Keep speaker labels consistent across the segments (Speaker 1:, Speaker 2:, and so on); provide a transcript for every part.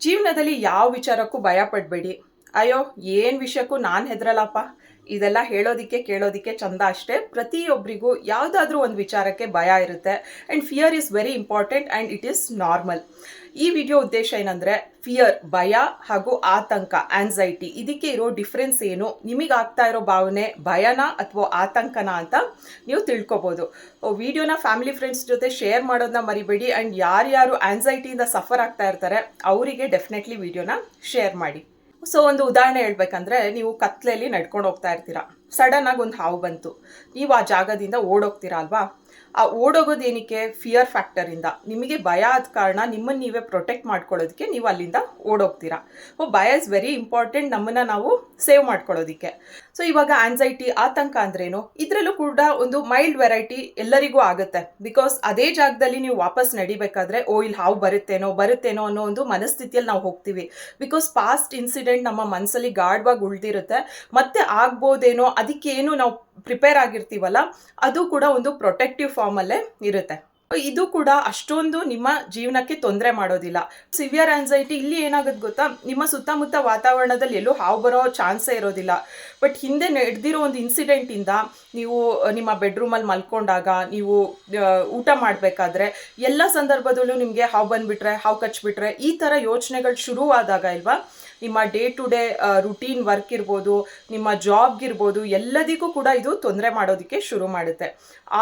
Speaker 1: ಜೀವನದಲ್ಲಿ ಯಾವ ವಿಚಾರಕ್ಕೂ ಭಯ ಪಡಬೇಡಿ ಅಯ್ಯೋ ಏನು ವಿಷಯಕ್ಕೂ ನಾನು ಹೆದರಲ್ಲಪ್ಪ ಇದೆಲ್ಲ ಹೇಳೋದಿಕ್ಕೆ ಕೇಳೋದಿಕ್ಕೆ ಚಂದ ಅಷ್ಟೇ. ಪ್ರತಿಯೊಬ್ಬರಿಗೂ ಯಾವುದಾದ್ರೂ ಒಂದು ವಿಚಾರಕ್ಕೆ ಭಯ ಇರುತ್ತೆ. And fear is very important and it is normal ಈ ವಿಡಿಯೋ ಉದ್ದೇಶ ಏನಂದರೆ ಫಿಯರ್ ಭಯ ಹಾಗೂ ಆತಂಕ ಆನ್ಸೈಟಿ ಇದಕ್ಕೆ ಇರೋ ಡಿಫ್ರೆನ್ಸ್ ಏನು? ನಿಮಗೆ ಆಗ್ತಾ ಇರೋ ಭಾವನೆ ಭಯನ ಅಥವಾ ಆತಂಕನ ಅಂತ ನೀವು ತಿಳ್ಕೊಬೋದು. ವಿಡಿಯೋನ ಫ್ಯಾಮಿಲಿ ಫ್ರೆಂಡ್ಸ್ ಜೊತೆ ಶೇರ್ ಮಾಡೋದನ್ನ ಮರಿಬೇಡಿ ಆ್ಯಂಡ್ ಯಾರ್ಯಾರು ಆ್ಯಂಗ್ಸೈಟಿಯಿಂದ ಸಫರ್ ಆಗ್ತಾ ಇರ್ತಾರೆ, ಅವರಿಗೆ ಡೆಫಿನೆಟ್ಲಿ ವಿಡಿಯೋನ ಶೇರ್ ಮಾಡಿ. ಸೊ ಒಂದು ಉದಾಹರಣೆ ಹೇಳ್ಬೇಕಂದ್ರೆ ನೀವು ಕತ್ಲೆಯಲ್ಲಿ ನಡ್ಕೊಂಡು ಹೋಗ್ತಾ ಇರ್ತೀರಾ. ಸಡನ್ ಆಗಿ ಒಂದು ಹಾವು ಬಂತು. ನೀವು ಆ ಜಾಗದಿಂದ ಓಡೋಗ್ತೀರಾ ಅಲ್ವಾ? ಆ ಓಡೋಗೋದೇನಕ್ಕೆ? ಫಿಯರ್ ಫ್ಯಾಕ್ಟರಿಂದ ನಿಮಗೆ ಭಯ ಆದ ಕಾರಣ ನಿಮ್ಮನ್ನು ನೀವೇ ಪ್ರೊಟೆಕ್ಟ್ ಮಾಡ್ಕೊಳ್ಳೋದಕ್ಕೆ ನೀವು ಅಲ್ಲಿಂದ ಓಡೋಗ್ತೀರಾ. ಓ ಭಯ ಇಸ್ ವೆರಿ ಇಂಪಾರ್ಟೆಂಟ್ ನಮ್ಮನ್ನು ನಾವು ಸೇವ್ ಮಾಡ್ಕೊಳ್ಳೋದಕ್ಕೆ. ಸೊ ಇವಾಗ ಆನ್ಸೈಟಿ ಆತಂಕ ಅಂದ್ರೇನು? ಇದರಲ್ಲೂ ಕೂಡ ಒಂದು ಮೈಲ್ಡ್ ವೆರೈಟಿ ಎಲ್ಲರಿಗೂ ಆಗುತ್ತೆ. ಬಿಕಾಸ್ ಅದೇ ಜಾಗದಲ್ಲಿ ನೀವು ವಾಪಸ್ ನಡಿಬೇಕಾದ್ರೆ, ಓ ಇಲ್ಲಿ ಹಾವು ಬರುತ್ತೇನೋ ಬರುತ್ತೇನೋ ಅನ್ನೋ ಒಂದು ಮನಸ್ಥಿತಿಯಲ್ಲಿ ನಾವು ಹೋಗ್ತೀವಿ. ಬಿಕಾಸ್ ಪಾಸ್ಟ್ ಇನ್ಸಿಡೆಂಟ್ ನಮ್ಮ ಮನಸ್ಸಲ್ಲಿ ಗಾಢವಾಗಿ ಉಳಿದಿರುತ್ತೆ. ಮತ್ತೆ ಆಗ್ಬೋದೇನೋ ಅದಕ್ಕೇನು ನಾವು ಪ್ರಿಪೇರ್ ಆಗಿರ್ತೀವಲ್ಲ, ಅದು ಕೂಡ ಒಂದು ಪ್ರೊಟೆಕ್ಟಿವ್ ಫಾರ್ಮಲ್ಲೇ ಇರುತ್ತೆ. ಇದು ಕೂಡ ಅಷ್ಟೊಂದು ನಿಮ್ಮ ಜೀವನಕ್ಕೆ ತೊಂದರೆ ಮಾಡೋದಿಲ್ಲ. ಸಿವಿಯರ್ ಆನ್ಸೈಟಿ ಇಲ್ಲಿ ಏನಾಗುತ್ತೆ ಗೊತ್ತಾ? ನಿಮ್ಮ ಸುತ್ತಮುತ್ತ ವಾತಾವರಣದಲ್ಲಿ ಎಲ್ಲೂ ಹಾವು ಬರೋ ಚಾನ್ಸೇ ಇರೋದಿಲ್ಲ. ಬಟ್ ಹಿಂದೆ ನಡೆದಿರೋ ಒಂದು ಇನ್ಸಿಡೆಂಟಿಂದ ನೀವು, ನಿಮ್ಮ ಬೆಡ್ರೂಮಲ್ಲಿ ಮಲ್ಕೊಂಡಾಗ ನೀವು ಊಟ ಮಾಡಬೇಕಾದ್ರೆ ಎಲ್ಲ ಸಂದರ್ಭದಲ್ಲೂ ನಿಮಗೆ ಹಾವು ಬಂದುಬಿಟ್ರೆ, ಹಾವು ಕಚ್ಚಿಬಿಟ್ರೆ ಈ ಥರ ಯೋಚನೆಗಳು ಶುರುವಾದಾಗ ಇಲ್ವಾ ನಿಮ್ಮ day to day routine work ಇರ್ಬೋದು, ನಿಮ್ಮ ಜಾಬ್ಗಿರ್ಬೋದು ಎಲ್ಲದಕ್ಕೂ ಕೂಡ ಇದು ತೊಂದರೆ ಮಾಡೋದಕ್ಕೆ ಶುರು ಮಾಡುತ್ತೆ.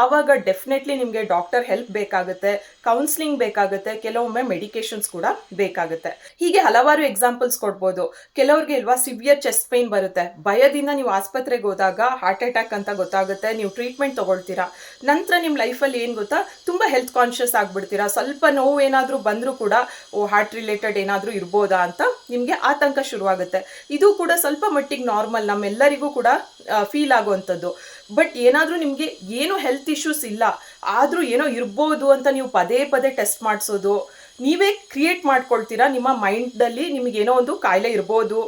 Speaker 1: ಆವಾಗ ಡೆಫಿನೆಟ್ಲಿ ನಿಮಗೆ ಡಾಕ್ಟರ್ ಹೆಲ್ಪ್ ಬೇಕಾಗುತ್ತೆ ಕೌನ್ಸಿಲಿಂಗ್ ಬೇಕಾಗುತ್ತೆ, ಕೆಲವೊಮ್ಮೆ ಮೆಡಿಕೇಶನ್ಸ್ ಕೂಡ ಬೇಕಾಗುತ್ತೆ. ಹೀಗೆ ಹಲವಾರು ಎಕ್ಸಾಂಪಲ್ಸ್ ಕೊಡ್ಬೋದು. ಕೆಲವ್ರಿಗೆ ಇಲ್ವಾ ಸಿವಿಯರ್ ಚೆಸ್ಟ್ ಪೇನ್ ಬರುತ್ತೆ. ಭಯದಿಂದ ನೀವು ಆಸ್ಪತ್ರೆಗೆ ಹೋದಾಗ ಹಾರ್ಟ್ ಅಟ್ಯಾಕ್ ಅಂತ ಗೊತ್ತಾಗುತ್ತೆ, ನೀವು ಟ್ರೀಟ್ಮೆಂಟ್ ತಗೊಳ್ತೀರಾ. ನಂತರ ನಿಮ್ಮ ಲೈಫಲ್ಲಿ ಏನು ಗೊತ್ತಾ? ತುಂಬ ಹೆಲ್ತ್ ಕಾನ್ಷಿಯಸ್ ಆಗಿಬಿಡ್ತೀರಾ. ಸ್ವಲ್ಪ ನೋವು ಏನಾದರೂ ಬಂದರೂ ಕೂಡ, ಓ ಹಾರ್ಟ್ ರಿಲೇಟೆಡ್ ಏನಾದರೂ ಇರ್ಬೋದಾ ಅಂತ ನಿಮಗೆ ಆತಂಕ ಶುರುವಾಗುತ್ತೆ. ಇದು ಕೂಡ ಸ್ವಲ್ಪ ಮಟ್ಟಿಗೆ ನಾರ್ಮಲ್ ನಮ್ಮೆಲ್ಲರಿಗೂ ಕೂಡ ಫೀಲ್ ಆಗುವಂಥದ್ದು. ಬಟ್ ಏನಾದರೂ ನಿಮಗೆ ಏನು ಹೆಲ್ತ್ ಇಶ್ಯೂಸ್ ಇಲ್ಲ, ಆದರೂ ಏನೋ ಇರ್ಬೋದು ಅಂತ ನೀವು ಪದೇ ಪದೇ ಟೆಸ್ಟ್ ಮಾಡಿಸೋದು, ನೀವೇ ಕ್ರಿಯೇಟ್ ಮಾಡ್ಕೊಳ್ತೀರಾ, ನಿಮ್ಮ ಮೈಂಡಲ್ಲಿ ನಿಮಗೇನೋ ಒಂದು ಕಾಯಿಲೆ ಇರ್ಬೋದು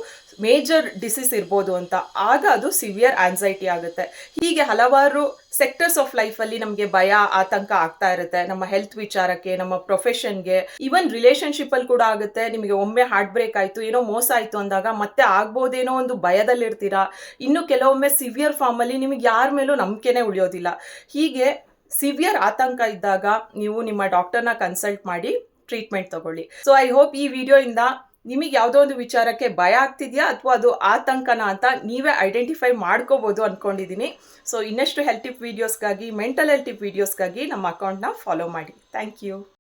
Speaker 1: ಮೇಜರ್ ಡಿಸೀಸ್ ಇರ್ಬೋದು ಅಂತ. ಆಗ ಅದು ಸಿವಿಯರ್ ಆನ್ಸೈಟಿ ಆಗುತ್ತೆ. ಹೀಗೆ ಹಲವಾರು ಸೆಕ್ಟರ್ಸ್ ಆಫ್ ಲೈಫಲ್ಲಿ ನಮಗೆ ಭಯ, ಆತಂಕ ಆಗ್ತಾ ಇರುತ್ತೆ. ನಮ್ಮ ಹೆಲ್ತ್ ವಿಚಾರಕ್ಕೆ, ನಮ್ಮ ಪ್ರೊಫೆಷನ್ಗೆ ಈವನ್ ರಿಲೇಶನ್ಶಿಪ್ಪಲ್ಲಿ ಕೂಡ ಆಗುತ್ತೆ. ನಿಮಗೆ ಒಮ್ಮೆ ಹಾರ್ಟ್ ಬ್ರೇಕ್ ಆಯಿತು, ಏನೋ ಮೋಸ ಆಯಿತು ಅಂದಾಗ ಮತ್ತೆ ಆಗ್ಬೋದೇನೋ ಒಂದು ಭಯದಲ್ಲಿರ್ತೀರಾ? ಇನ್ನು ಕೆಲವೊಮ್ಮೆ ಸಿವಿಯರ್ ಫಾರ್ಮಲ್ಲಿ ನಿಮಗೆ ಯಾರ ಮೇಲೂ ನಂಬಿಕೆನೇ ಉಳಿಯೋದಿಲ್ಲ. ಹೀಗೆ ಸಿವಿಯರ್ ಆತಂಕ ಇದ್ದಾಗ ನೀವು ನಿಮ್ಮ ಡಾಕ್ಟರ್ನ ಕನ್ಸಲ್ಟ್ ಮಾಡಿ ಟ್ರೀಟ್ಮೆಂಟ್ ತಗೊಳ್ಳಿ. ಸೊ ಐ ಹೋಪ್ ಈ ವಿಡಿಯೋಯಿಂದ ನಿಮಗೆ ಯಾವುದೋ ಒಂದು ವಿಚಾರಕ್ಕೆ ಭಯ ಆಗ್ತಿದೆಯಾ ಅಥವಾ ಅದು ಆತಂಕನ ಅಂತ ನೀವೇ ಐಡೆಂಟಿಫೈ ಮಾಡ್ಕೋಬೋದು ಅಂದ್ಕೊಂಡಿದ್ದೀನಿ ಸೊ ಇನ್ನಷ್ಟು ಹೆಲ್ತ್ ಟಿಪ್ ವೀಡಿಯೋಸ್ಗಾಗಿ ಮೆಂಟಲ್ ಹೆಲ್ತ್ ಟಿಪ್ ವೀಡಿಯೋಸ್ಗಾಗಿ ನಮ್ಮ ಅಕೌಂಟ್ನ ಫಾಲೋ ಮಾಡಿ. Thank you